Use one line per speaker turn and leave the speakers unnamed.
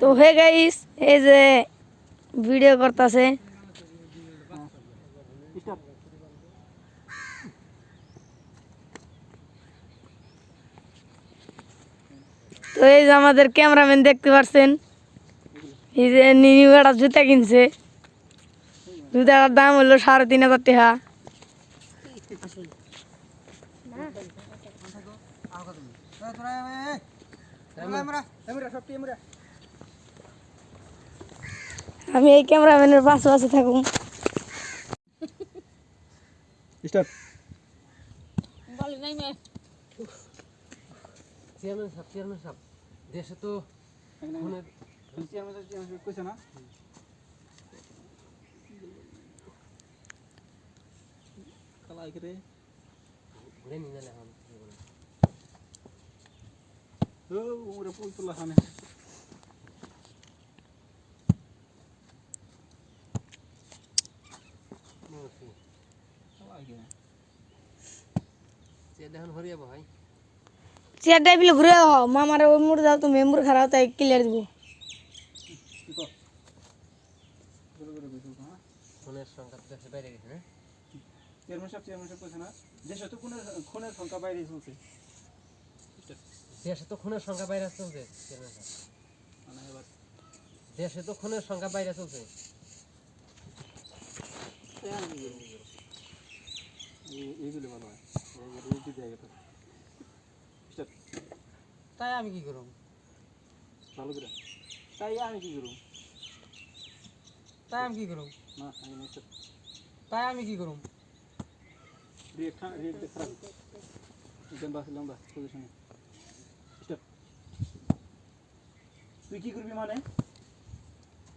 তো hey guys, এই যে ভিডিও করতেছে। তো এই যে আমাদের ক্যামেরাম্যান দেখতে পাচ্ছেন এই যে নিউ একটা জুতা কিনছে। জুতাটার দাম হলো সাড়ে তিন হাজার টাকা। আমি এই ক্যামেরাম্যানের পাশে পাশে থাকুন
স্টার্ট।
চেয়ারম্যান সাহেব চেয়ারম্যান সাহেব দেশে তো খুনের
কইছে না কালাই করে
ঘুরে নিয়ে নিলে এখন।
ও ওরে ফুল তোলা খানে কালাই করে
চেয়ার এখন হরিয়া ভাই
চেয়ারটা ফেলে ঘুরে আহ মামার ওই মুড়ে দাও তুমি মুড়ে খারাপ তাই ক্লিয়ার দিব
কি কর করে করে কইছো হ্যাঁ
খুনের সংখ্যা দেশে বাইরে গেছে হ্যাঁ
চেয়ারম্যান সাহেব চেয়ারম্যান সাহেব কইছে না দেশে তো খুনের খুনের সংখ্যা বাইরে চলছে
দেশে তো খুনের সংখ্যা বাইরে চলছে।
মানে এবার
দেশে তো খুনের সংখ্যা বাইরে চলছে। তাই আমি কি করব
ভালো করে তাই আমি কি করব
তাই আমি কি করব
না আমি
তাই আমি কি করব
রিয়েক্ট রিয়েক্ট খারাপ লম্বা লম্বা পজিশনে তুই কি করবি মানে